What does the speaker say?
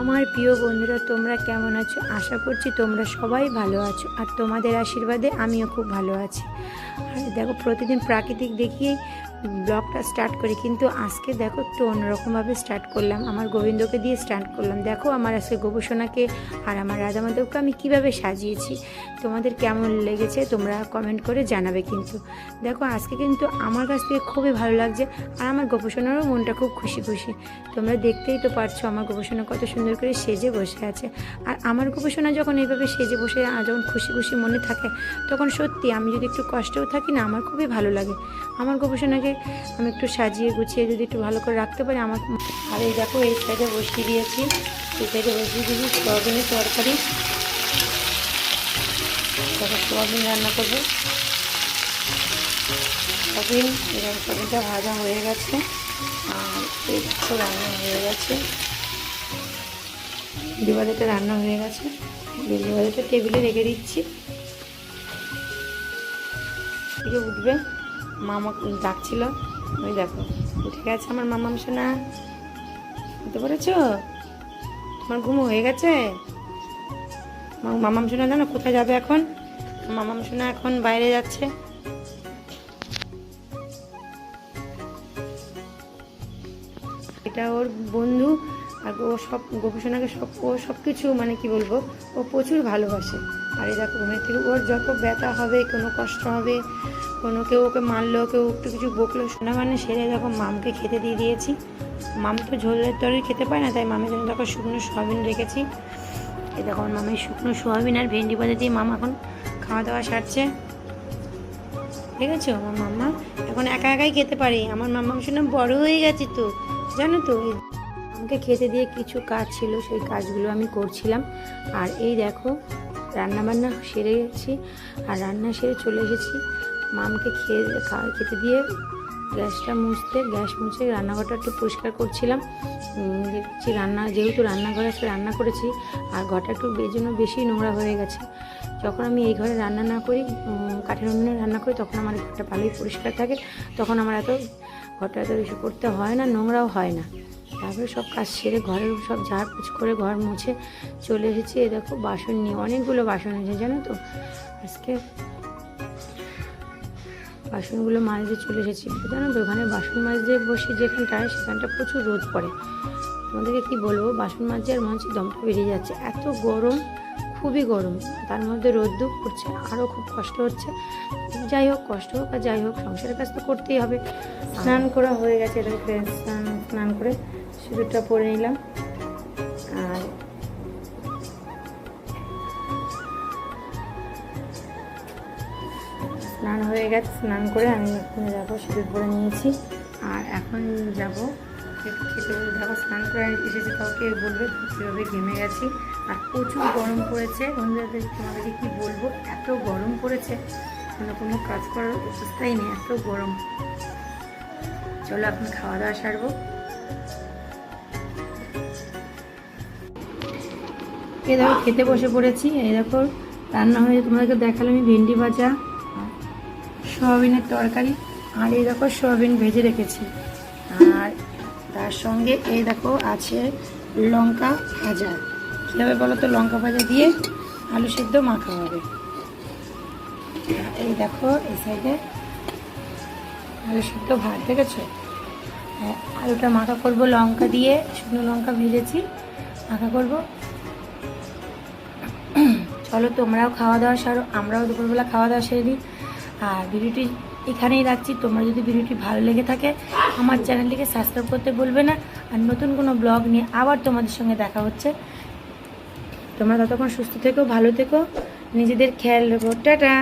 আমার প্রিয় বন্ধুরা, তোমরা কেমন আছো? আশা করছি তোমরা সবাই ভালো আছো আর তোমাদের আশীর্বাদে আমিও খুব ভালো আছি। আর দেখো, প্রতিদিন প্রাকৃতিক দেখিয়েই ব্লগটা স্টার্ট করি, কিন্তু আজকে দেখো একটু অন্যরকমভাবে স্টার্ট করলাম। আমার গোবিন্দকে দিয়ে স্টার্ট করলাম। দেখো আমার আজকে গোপসোনাকে আর আমার রাধামাধবকে আমি কীভাবে সাজিয়েছি, তোমাদের কেমন লেগেছে তোমরা কমেন্ট করে জানাবে কিন্তু। দেখো আজকে কিন্তু আমার কাছ থেকে খুবই ভালো লাগছে আর আমার গোপসোনারও মনটা খুব খুশি খুশি। তোমরা দেখতেই তো পারছ আমার গোপসোনা কত সুন্দর করে সেজে বসে আছে। আর আমার গোপসোনা যখন এইভাবে সেজে বসে যখন খুশি খুশি মনে থাকে, তখন সত্যি আমি যদি একটু কষ্টেও থাকি না, আমার খুবই ভালো লাগে। আমার গোপসোনাকে আমি একটু সাজিয়ে গুছিয়ে যদি একটু ভালো করে রাখতে পারি আমার আর এই দেখো, এই সাইডে বসিয়ে দিয়েছি। এই সাইডে বসিয়ে দিয়েছি সোয়াবিনের তরকারি। তারপর সোয়াবিন রান্না করব। সোয়াবিন এরকম সোয়াবিনটা ভাজা হয়ে গেছে। আর এই দেখো, রান্না হয়ে গেছে। দিবালিতে রান্না হয়ে গেছে। দিবালিতে টেবিলে রেখে দিচ্ছি। থেকে উঠবে। মামা ডাকছিল। ওই দেখো, উঠে গেছে আমার মামা শোনা বুঝতে পেরেছ? তোমার ঘুম হয়ে গেছে? মামাম শোনা জানো কোথায় যাবে এখন? মামাম শোনা এখন বাইরে যাচ্ছে। এটা ওর বন্ধু আর ও সব গোপীসোনাকে সব, ও সব কিছু মানে কি বলব, ও প্রচুর ভালোবাসে। আর এই দেখো ঘুমের থেকে ওর যত ব্যথা হবে, কোনো কষ্ট হবে, কোনো কেউ ওকে মারলো, কেউ একটু কিছু বকলো, সোনা মানে সেরে দেখো মামকে খেতে দিয়ে দিয়েছি। মাম তো ঝোলের তরি খেতে পায় না, তাই মামের জন্য দেখো শুকনো সোয়াবিন রেখেছি। এই দেখো, আমার মামের শুকনো সোয়াবিন আর ভেন্ডি ভাজা দিয়ে মাম এখন খাওয়া দাওয়া সারছে। ঠিক আছে আমার মাম্মা এখন একা একাই খেতে পারে। আমার মাম্মা শুনে বড় হয়ে গেছে তো, জানো তো? আমাকে খেতে দিয়ে কিছু কাজ ছিল, সেই কাজগুলো আমি করছিলাম। আর এই দেখো রান্না বান্না সেরে গেছি। আর রান্না সেরে চলে এসেছি। মামকে খেয়ে খেতে দিয়ে গ্যাসটা মুছতে, গ্যাস মুছে রান্নাঘরটা একটু পরিষ্কার করছিলাম। দেখছি রান্না, যেহেতু রান্নাঘরে আজকে রান্না করেছি, আর ঘরটা একটু এই জন্য বেশি নোংরা হয়ে গেছে। যখন আমি এই ঘরে রান্না না করি কাঠের উনুনে রান্না করি, তখন আমার ঘরটা ভালোই পরিষ্কার থাকে। তখন আমার এত, ঘরটা এত বেশি করতে হয় না, নোংরাও হয় না। তারপরে সব কাজ সেরে ঘরের সব ঝাড় পুছ করে ঘর মুছে চলে এসেছি। এ দেখো, বাসন নিয়ে অনেকগুলো বাসন আছে, জানো তো? আজকে বাসনগুলো মাজতে চলে এসেছি। জানো তো, ওখানে বাসন মাজতে বসে যেখানটায়, সেখানটা প্রচুর রোদ পড়ে। তোমাদেরকে কি বলব, বাসন মাজতে আর মনে হচ্ছে দমটা বেরিয়ে যাচ্ছে। এত গরম, খুবই গরম। তার মধ্যে রোদ্দু পড়ছে আরও খুব কষ্ট হচ্ছে। যাই হোক, কষ্ট হোক আর যাই হোক, সংসারের কাজ তো করতেই হবে। স্নান করা হয়ে গেছে স্নান স্নান করে সিঁদুরটা পরে নিলাম। আর স্নান হয়ে গেছে, স্নান করে আমি এখানে যাব সিঁদুর পরে নিয়েছি। আর এখন যাব দেখো স্নান করে এসেছি, কাউকে বলবে কীভাবে ঘেমে গেছি। আর প্রচুর গরম পড়েছে। বন্ধুদের তোমাদেরকে কী বলব, এত গরম পড়েছে, কোনো কোনো কাজ করার অবস্থাই নেই, এত গরম। চলো এখন খাওয়া দাওয়া সারবো। এ দেখো খেতে বসে পড়েছি। এই দেখো রান্না হয়ে তোমাদেরকে দেখালাম আমি ভেন্ডি ভাজা সোয়াবিনের তরকারি আর এই দেখো সোয়াবিন ভেজে রেখেছি। আর তার সঙ্গে এই দেখো আছে লঙ্কা ভাজা। কীভাবে বলো তো লঙ্কা ভাজা দিয়ে আলু সেদ্ধ মাখা হবে? এই দেখো এই সাইডে আলু সেদ্ধ ভাত দেখেছ? হ্যাঁ, আলুটা মাখা করব লঙ্কা দিয়ে শুকনো লঙ্কা ভেজেছি মাখা করব। চলো তোমরাও খাওয়া দাওয়া সারো, আমরাও দুপুরবেলা খাওয়া দাওয়া সেরে নিই। আর ভিডিওটি এখানেই রাখছি, তোমরা যদি ভিডিওটি ভালো লেগে থাকে, আমার চ্যানেলটিকে সাবস্ক্রাইব করতে বলবে না। আর নতুন কোনো ব্লগ নিয়ে আবার তোমাদের সঙ্গে দেখা হচ্ছে। তোমরা ততক্ষণ সুস্থ থেকো, ভালো থেকো, নিজেদের খেয়াল রেখো। টাটা!